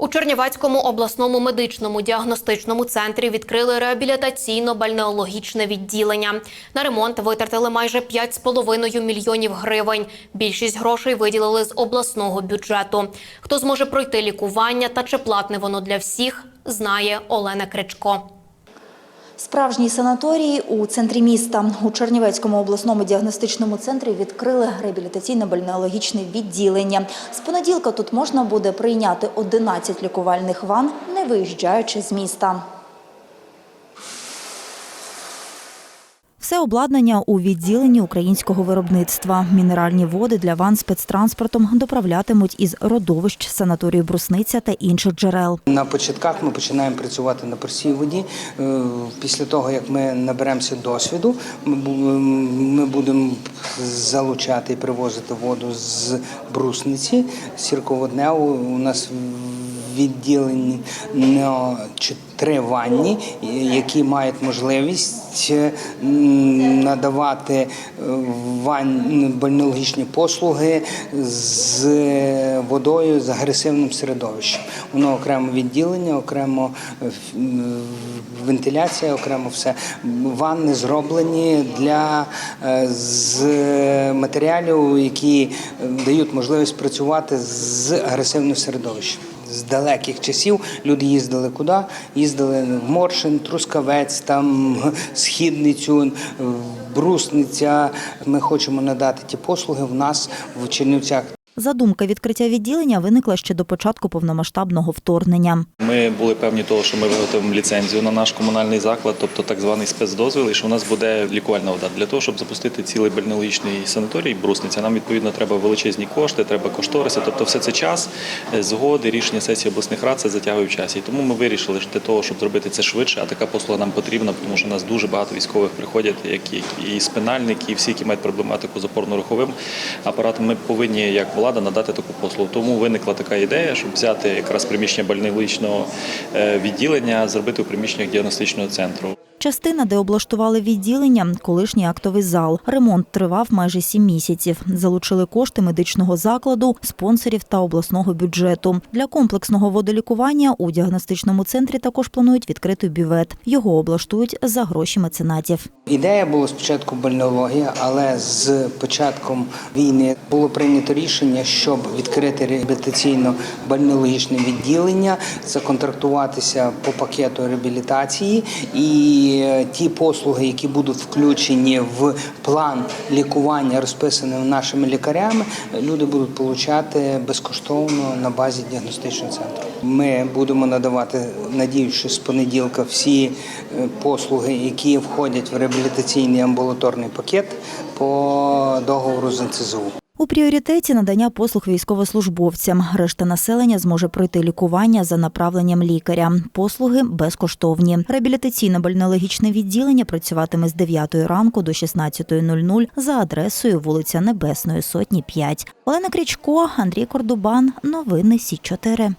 У Чернівецькому обласному медичному діагностичному центрі відкрили реабілітаційно-бальнеологічне відділення. На ремонт витратили майже 5,5 мільйонів гривень. Більшість грошей виділили з обласного бюджету. Хто зможе пройти лікування та чи платне воно для всіх, знає Олена Кричко. Справжній санаторій у центрі міста у Чернівецькому обласному діагностичному центрі відкрили реабілітаційно-бальнеологічне відділення. З понеділка тут можна буде прийняти 11 лікувальних ван, не виїжджаючи з міста. Все обладнання у відділенні українського виробництва. Мінеральні води для ван спецтранспортом доправлятимуть із родовищ санаторію Брусниця та інших джерел. На початках ми починаємо працювати на простій воді. Е, Після того, як ми наберемося досвіду, ми будемо залучати і привозити воду з брусниці, сірководневу. У нас відділені на три ванні, які мають можливість е, надавати е, вань бальнеологічні послуги з водою з агресивним середовищем. Воно окремо відділення, окремо е, вентиляція, окремо все. Ванни зроблені для з матеріалів, які дають можливість працювати з агресивним середовищем. З далеких часів люди їздили куди? Їздили в Моршин, Трускавець, там Східницю, Брусниця. Ми хочемо надати ті послуги в нас в Чернівцях. Задумка відкриття відділення виникла ще до початку повномасштабного вторгнення. Ми були певні того, що ми виготовимо ліцензію на наш комунальний заклад, тобто так званий спецдозвіл, і що у нас буде лікувальна вода. Для того, щоб запустити цілий бальнеологічний санаторій Брусниця, нам відповідно треба величезні кошти, треба кошториси. Тобто, все це час, е, згоди, рішення сесії обласних рад це затягує в часі. І тому ми вирішили, що для того, щоб зробити це швидше, а така послуга нам потрібна, тому що у нас дуже багато військових приходять, які і спинальники, і всі, які мають проблематику з опорно-руховим апаратом. Ми повинні як влада надати таку послугу. Тому виникла така ідея, щоб взяти якраз приміщення бальнеологічного е, відділення, зробити у приміщеннях діагностичного центру. Частина, де облаштували відділення, колишній актовий зал. Ремонт тривав майже сім місяців. Залучили кошти медичного закладу, спонсорів та обласного бюджету. Для комплексного водолікування у діагностичному центрі також планують відкрити бювет. Його облаштують за гроші меценатів. Ідея була спочатку бальнеологія, але з початком війни було прийнято рішення, щоб відкрити реабілітаційно-бальнеологічне відділення, законтрактуватися по пакету реабілітації і ті послуги, які будуть включені в план лікування, розписаним нашими лікарями, люди будуть отримати безкоштовно на базі діагностичного центру. Ми будемо надавати, надіючись, з понеділка всі е, послуги, які входять в реабілітаційний амбулаторний пакет по договору з НЦЗУ. У пріоритеті надання послуг військовослужбовцям. Решта населення зможе пройти лікування за направленням лікаря. Послуги безкоштовні. Реабілітаційно-бальнеологічне відділення працюватиме з 9 ранку до 16.00 за адресою вулиця Небесної Сотні, 5. Олена Крічко, Андрій Кордубан. Новини Сі 4